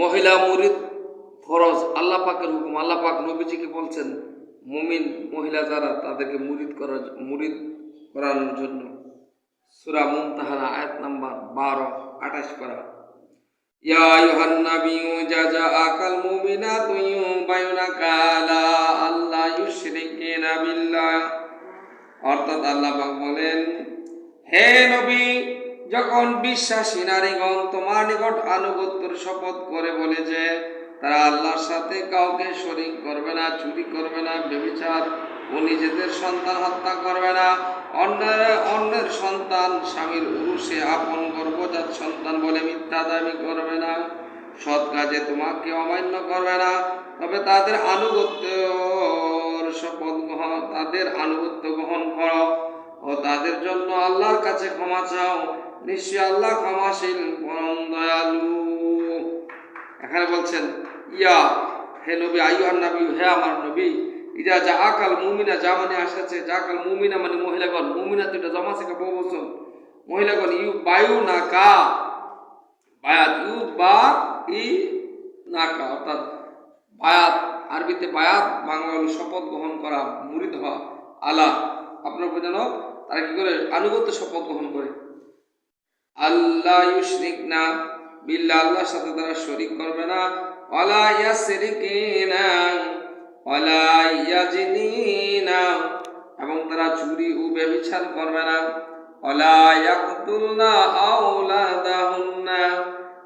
মহিলা মুরিদ ফরজ, আল্লাহ পাকের হুকুম, আল্লাহ পাক নবীজিকে বলছেন, মুমিন মহিলা যারা, তাদেরকে মুরিদ করার মুরিদ করানোর জন্য। সুরা মুমতাহানা আয়াত নাম্বার বারো, আঠাশ করা বিল্লাহ। অর্থাৎ আল্লাহ বলেন, হে নবী যখন বিশ্বাসী নারীগণ তোমার নিকট আনুগত্যের শপথ করে বলে যে, তারা আল্লাহর সাথে কাউকে শরিক করবে না, চুরি করবে না বেবিচার ও নিজেদের সন্তান হত্যা করবে না, অন্যের অন্যের সন্তান স্বামীর উরুষে আপন গর্ভজাত সন্তান বলে মিথ্যা দাবি করবে না, সৎ কাজে তোমাকে অমান্য করবে না, তবে তাদের আনুগত্য শপথ গ্রহণ, তাদের আনুগত্য গ্রহণ করো ও তাদের জন্য আল্লাহর কাছে ক্ষমা চাও। নিশ্চয় আল্লাহ ক্ষমাশীল পরম দয়ালু। এখানে বলছেন, ইয়া হে নবী, আইয়ুহান নবী, হে আমার নবী ইরা যা আকাল মুমিনা, যা মানে যা আকাল মুমিনা মানে মহিলাগণ, মুমিনা তো এটা জমা থেকে বহু বছর। মহিলাগণ ইউ বায়ু না কা বায়াত ইউ বা ই না কা অর্থাৎ বায়াত, আরবিতে বায়াত বাংলা শপথ গ্রহণ করা মুরিদ হওয়া, আলা। আপনার বোঝান তারা কি করে, আনুগত্য শপথ গ্রহণ করে। আল্লাহ ইউশরিক না বিল্লা আল্লাহর সাথে তারা শরিক করবে না। ওয়ালা ইয়াসরিকিনা, ওয়ালা ইয়াজনিনা, এবং তারা চুরি ও ব্যভিচার করবে না। ওয়ালা ইয়াকতুলনা আওলাদাহুন্না,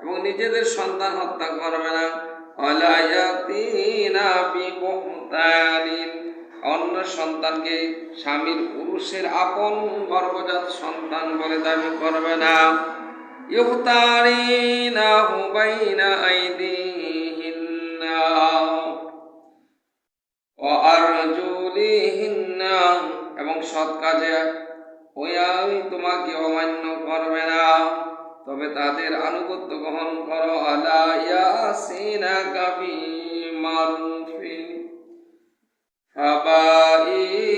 এবং নিজেদের সন্তান হত্যা করবে না। ওয়ালা ইয়াতিনা বিবুহতানিন অন্য সন্তানকে স্বামীর পুরুষের আপন গর্ভজাত সন্তান বলে দাবি করবে না। এবং সৎ কাজে ওয়াই তোমাকে অমান্য করবে না। তবে তাদের আনুগত্য গ্রহণ করো। আলা ইয়াসিনা কাফি মারুফিন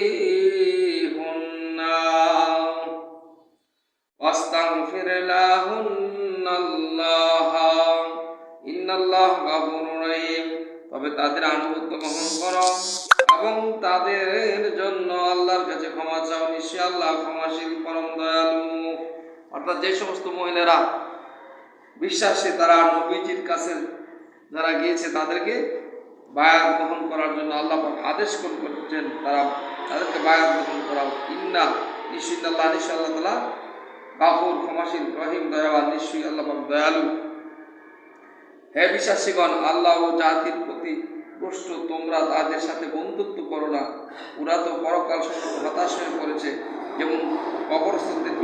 حبائهن واستغفر لهن الله إن الله غفور رحيم তবে তাদের আনুগত্য গ্রহণ করো এবং তাদের জন্য আল্লাহর কাছে ক্ষমা চাও নিশ্চয় আল্লাহ ক্ষমাশীল পরম দয়ালু অর্থাৎ যে সমস্ত মহিলারা বিশ্বাসী তারা নবীজির কাছে যারা গিয়েছে তাদেরকে বায়াত গ্রহণ করার জন্য আল্লাহ আদেশ করছেন তারা তাদেরকে বায়াত গ্রহণ করা ইন্না নিশ্চিত আল্লাহ নিশ্চয় আল্লাহ তালা গাফুর ক্ষমাসীন রহিম, দয়াবান, নিশ্চয়ই আল্লাহ দয়ালু। হে বিশ্বাসীগণ, আল্লাহ ও জাতির প্রতি প্রশ্ন, তোমরা তাদের সাথে বন্ধুত্ব করো না। ওরা তো পরকাল সম্পর্কে হতাশ হয়ে পড়েছে, যেমন কবরস্থানদের